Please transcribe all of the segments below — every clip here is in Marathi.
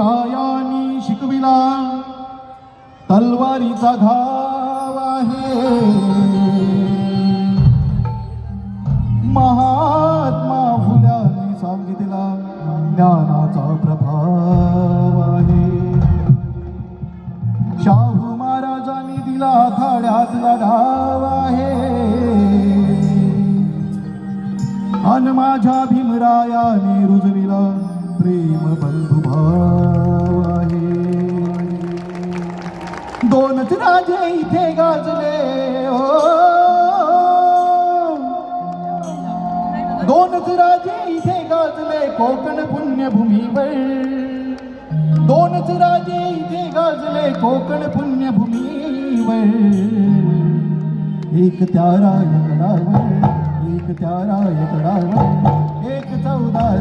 शिवरायांनी शिकविला. तलवारीचा घाव आहे. महात्मा फुल्यांनी सांगितला ज्ञानाचा प्रभाव आहे. शाहू महाराजांनी दिला खाड्यातला डाव आहे. अन माझ्या भीमरायाने रुजविला. प्रेम बंधुभाव आहे. दोनच राजे इथे गाजले हो दोनच राजे इथे गाजले कोकण पुण्यभूमीवर. दोनच राजे इथे गाजले कोकण पुण्यभूमीवर. एक त्या रायगडावर एक त्या रायगडावर एक चौदार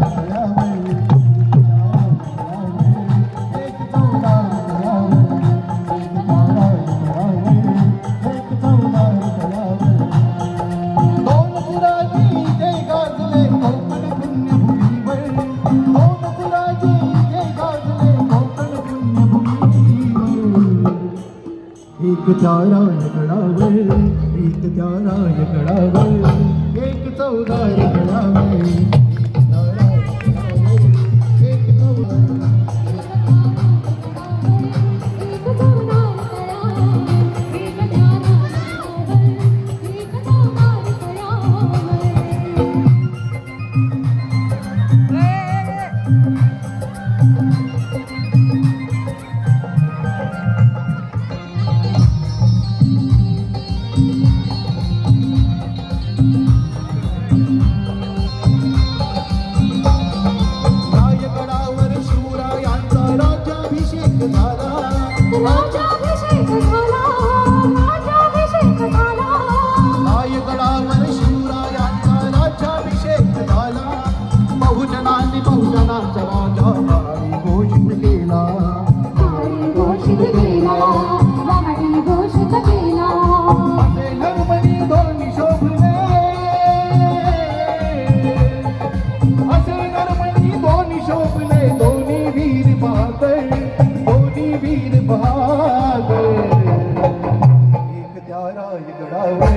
एक त्या गडावर एक त्या गडावर एक चौदार गडावर बहुजनांनी बहुजनांचा राजा भारी घोषित केला असे नरमणी दोन्ही शोभले असे नरमणी दोन्ही शोभले दोन्ही वीर बहादर दोन्ही वीर बहादर एक त्या रायगडावर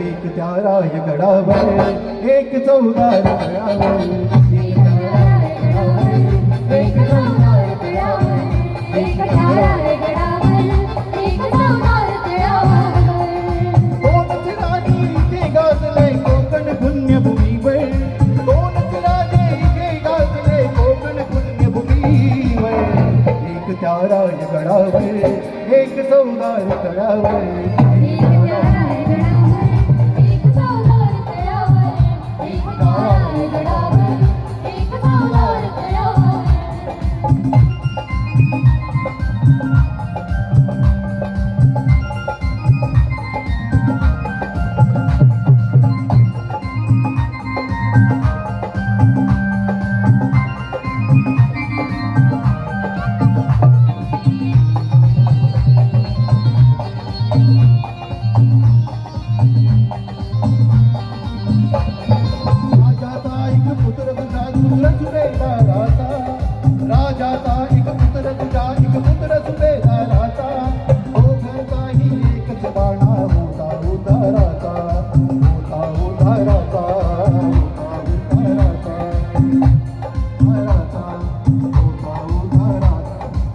एक त्या रायगडावर एक चौदार गडावर एक त्या त्या रायगडावर एक सौदार गडावर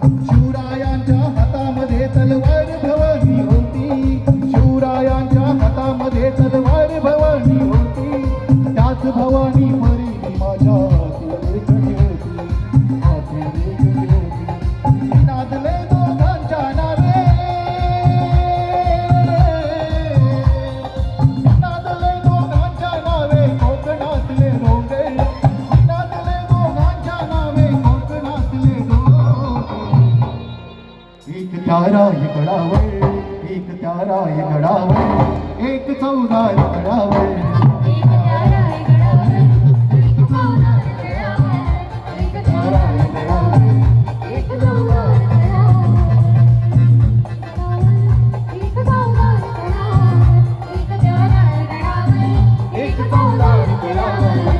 Thank you. त्यारा ये घडावळ एक त्यारा ये घडावळ एक चौदा ये घडावळ Thank you.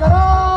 करा